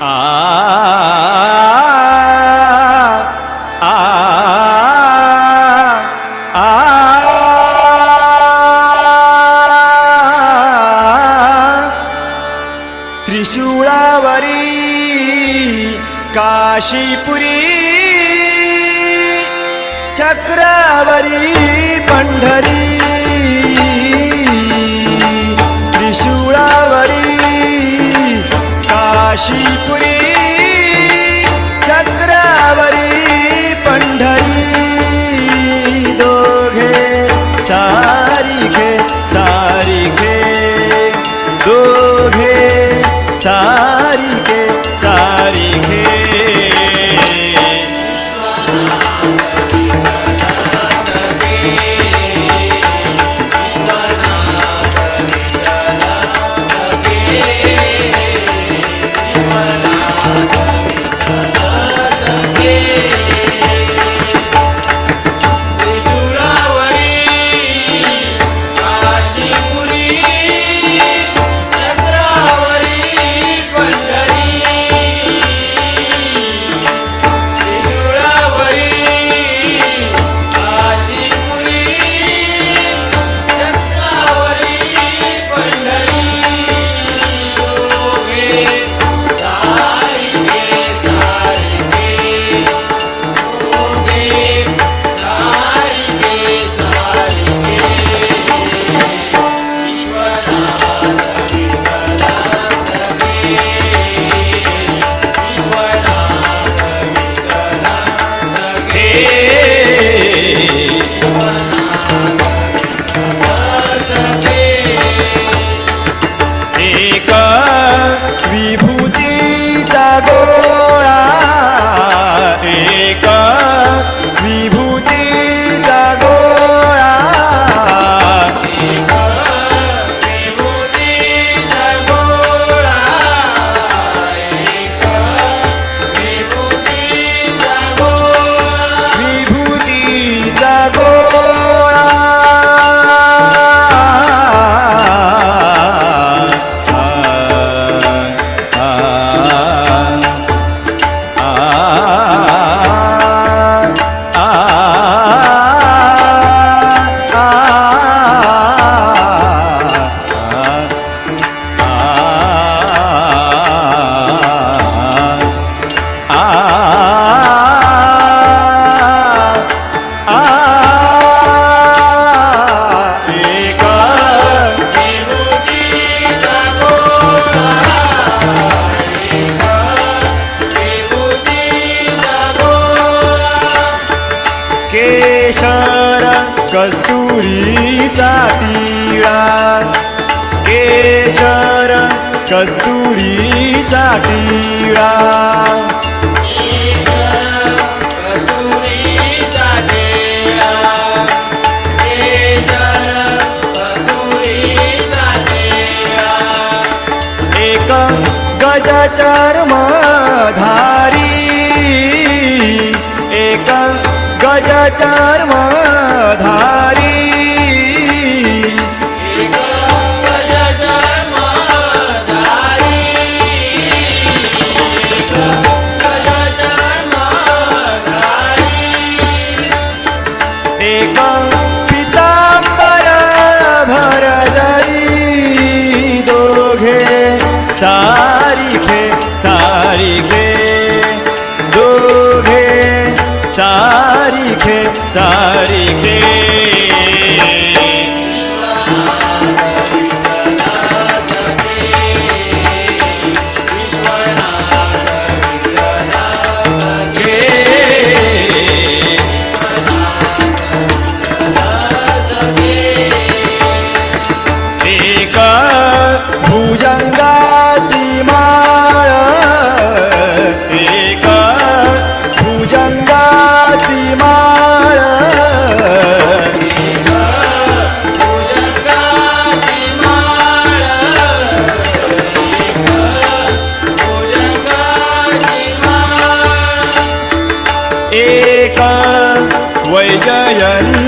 आ आ आ त्रिशूळावरी काशीपुरी चक्रावरी पंढरी. कस्तुरीचा टिळा एक गजचर्म धारी एक गजचर्म एक पितांबर भरजरी दोघे सारिखे सारिखे दोघे सारिखे सारिखे भुजंगाची माळ. एक भुजंगाची माळ. एक वैजयंती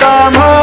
কামা